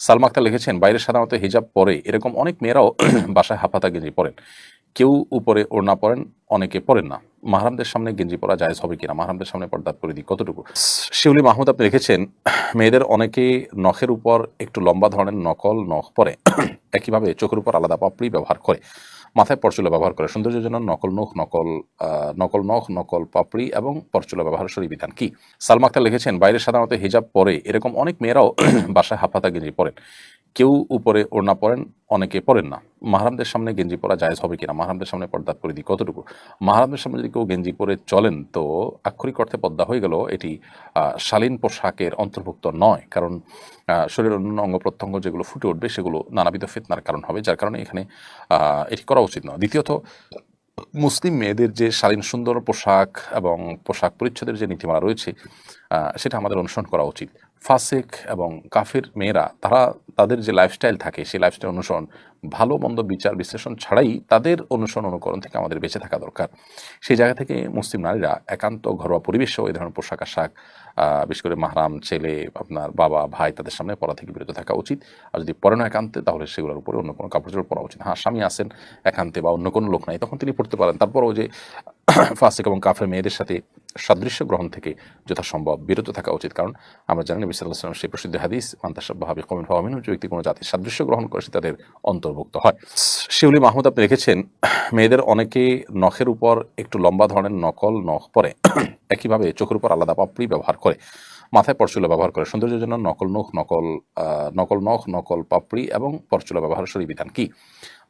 সালমা আক্তার লিখেছেন বাইরে সাধারণত হিজাব পরে। এরকম অনেক মেয়েরাও বাসায় হাফাতা গেঞ্জি পরেন। কেউ উপরে ওড়না পরেন, অনেকে পরেন না। মাহারামদের সামনে গেঞ্জি পরা জায়েজ হবে কিনা? মাহারামদের সামনে পর্দাত করে দিই কতটুকু? শিউলি মাহমুদ, আপনি লিখেছেন মেয়েদের অনেকে নখের উপর একটু লম্বা ধরনের নকল নখ পরে, একইভাবে চোখের উপর আলাদা পাপড়ি ব্যবহার করে, মাথায় পরচুলা ব্যবহার করে। সৌন্দর্যের জন্য নকল নখ, নকল নকল নখ, নকল পাপড়ি এবং পরচুলা ব্যবহার সরি বিধান কি? সালমা আক্তার লিখেছেন, বাইরে সাধারণত হিজাব পরে, এরকম অনেক মেয়েরাও বাসায় হাফাতা গেঞ্জি পরেন। কেউ উপরে ওড়না পরেন, অনেকে পরেন না। মাহারামদের সামনে গেঞ্জি পরা জায়েজ হবে কিনা? মাহারামদের সামনে পর্দা করে দিই কতটুকু? মাহারামদের সামনে যদি কেউ গেঞ্জি পরে চলেন, তো আক্ষরিক অর্থে পদ্মা হয়ে গেল এটি শালীন পোশাকের অন্তর্ভুক্ত নয়। কারণ শরীরের অন্যান্য অঙ্গ প্রত্যঙ্গ যেগুলো ফুটে উঠবে, সেগুলো নানাবিধ ফিতনার কারণ হবে, যার কারণে এখানে এটি করা উচিত নয়। দ্বিতীয়ত, মুসলিম মেয়েদের যে শালীন সুন্দর পোশাক এবং পোশাক পরিচ্ছদের যে নীতিমালা রয়েছে সেটা আমাদের অনুসরণ করা উচিত। ফাসেক এবং কাফের মেয়েরা, তারা তাদের যে লাইফস্টাইল থাকে, সেই লাইফস্টাইল অনুসরণ, ভালো, মন্দ বিচার, বিশ্লেষণ ছাড়াই তাদের অনুসরণ অনুকরণ থেকে আমাদের বেঁচে থাকা দরকার। সেই জায়গা থেকে মুসলিম নারীরা একান্ত ঘরোয়া পরিবেশেও এই ধরনের পোশাক আশাক বিশেষ করে মাহরাম ছেলে, আপনার বাবা, ভাই তাদের সামনে পড়া থেকে বিরত থাকা উচিত। আর যদি পরে না একান্তে, তাহলে সেগুলোর উপরে অন্য কোনো কাপড় চোপড় পরা উচিত হ্যাঁ স্বামী আসেন একান্তে বা অন্য কোনো লোক নাই, তখন তিনি পড়তে পারেন। তারপরও যে ফাসিক এবং কাফের মেয়েদের সাথে সাদৃশ্য গ্রহণ থেকে যথাসম্ভব বিরত থাকা উচিত। কারণ আমরা জানি নবী সাল্লাহ সাল্লাম সেই প্রসিদ্ধ হাদিস মান্তাসাবাহাবি কমিন ফাহমিন যে ব্যক্তি কোনো জাতির সাদৃশ্য গ্রহণ করে, সে তাদের অন্তর্ভুক্ত হয়। শিউলি মাহমুদ আপনি লিখেছেন মেয়েদের অনেকে নখের উপর একটু লম্বা ধরনের নকল নখ পরে, একইভাবে চোখের উপর আলাদা পাপড়ি ব্যবহার করে, মাথায় পরচুলা ব্যবহার করে। সৌন্দর্যের জন্য নকল নখ, নকল নকল নখ, নকল পাপড়ি এবং পরচুলা ব্যবহার শরীর বিধান কি?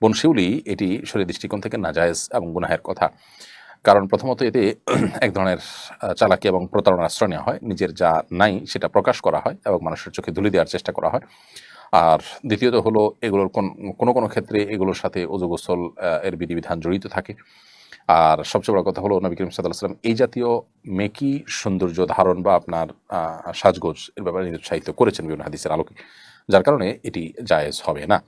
বোন শিউলি এটি শরীর দৃষ্টিকোণ থেকে নাজায়েজ এবং গুনাহের কথা। কারণ প্রথমত এতে এক ধরনের চালাকি এবং প্রতারণার আশ্রয় নেওয়া হয়। নিজের যা নাই সেটা প্রকাশ করা হয় এবং মানুষের চোখে ধুলি দেওয়ার চেষ্টা করা হয়। আর দ্বিতীয়ত হলো এগুলোর কোন- কোনো ক্ষেত্রে এগুলোর সাথে গোসল এর বিধিবিধান জড়িত থাকে। আর সবচেয়ে বড় কথা হলো নবী করিম সাল্লাম এই জাতীয় মেকি সৌন্দর্য ধারণ বা আপনার সাজগোজ এর ব্যাপারে নিরুৎসাহিত করেছেন বিভিন্ন হাদিসের আলোকে, যার কারণে এটি জায়েজ হবে না।